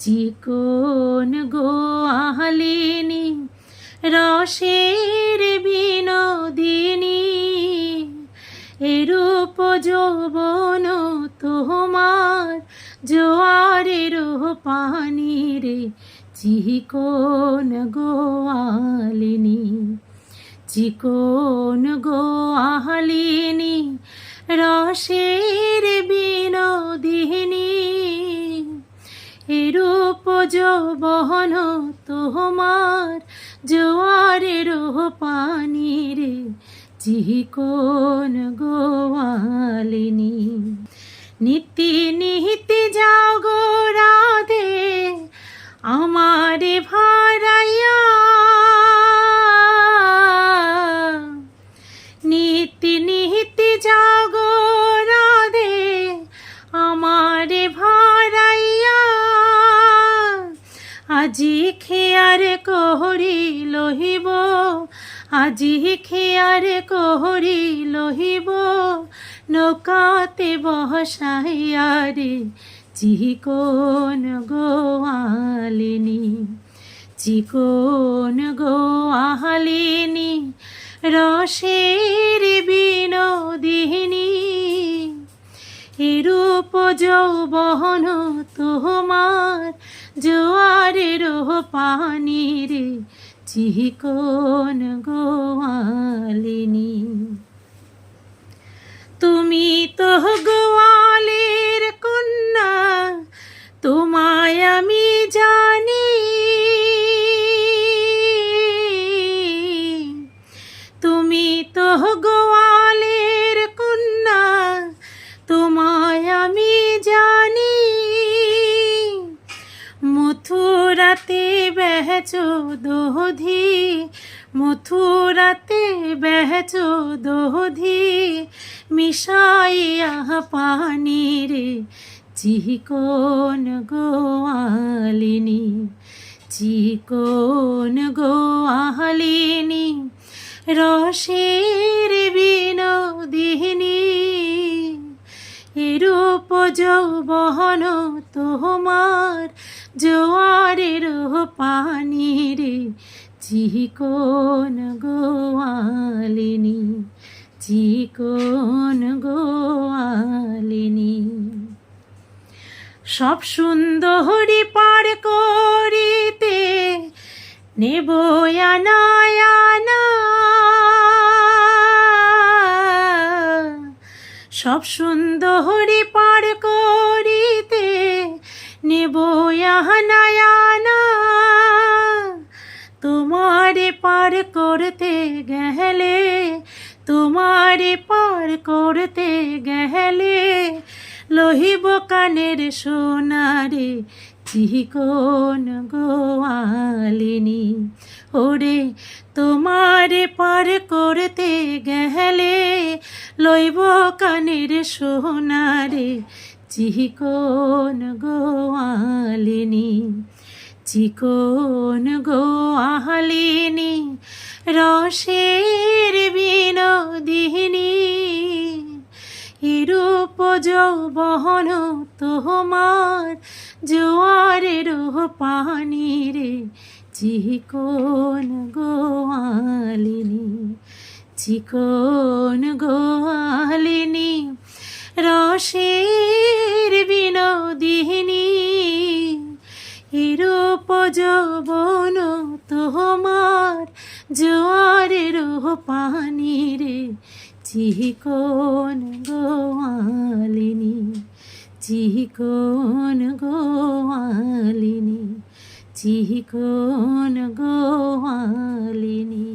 চিকন গোয়ালিনী রসের বিনোদিনী এরূপ যৌবন তোমার জোয়ারের পানি রে চিকন গোয়ালিনী চিকন গোয়ালিনী রসের এরূপ বহন তোমার জোয়ারের পানি রে চিকন গোয়ালিনী। নীতি নিহিতি যাও গো আজি খেয়ার কহরি লহিব, আজি খেয়ার কহরি লহিব, নৌকাতে বসাইয়া রে চিকন গোয়ালিনী চিকন গোয়ালিনী, রসের বিনোদিনী, এরূপ যৌবন তোমার জোয়ারের পানি রে চিকন গোয়ালিনী। তুমি তো গোয়ালের কন্যা তোমায় আমি জানি মথুরাতে বেহচো দোধি, মথুরাতে বেহচো দোধি, মিশাইয়া পানি রে চিকন গোয়ালিনী চিকন গোয়ালিনী, রসের বিনোদিনী। এরূপ যৌবহন তোমার জোয়ারের পানি রে চিকন গোয়ালিনী চিকন গোয়ালিনী। সব সুন্দরী পার করিতে নেব আনায়ানা সব সুন্দরী পার করিতে নেব তোমারে পার করতে গেলে, তোমারে পার করতে গেলে লহিব কানের সোনারে চিকন গোয়ালিনী। ওরে, তোমারে পার করতে গেলে লইব কানের সোনারে, চিকন গোয়ালিনী চিকন গোয়ালিনী, রসের বিনোদিনী, এরূপ যৌবন তোমার জোয়ারের পানি রে চিকন গোয়ালিনী। চিকন গোয়ালিনী রসের বিনোদিনী, এরূপ যৌবন তোমার জোয়ারের পানি রে, চিকন গোয়ালিনী চিকন গোয়ালিনী চিকন গোয়ালিনী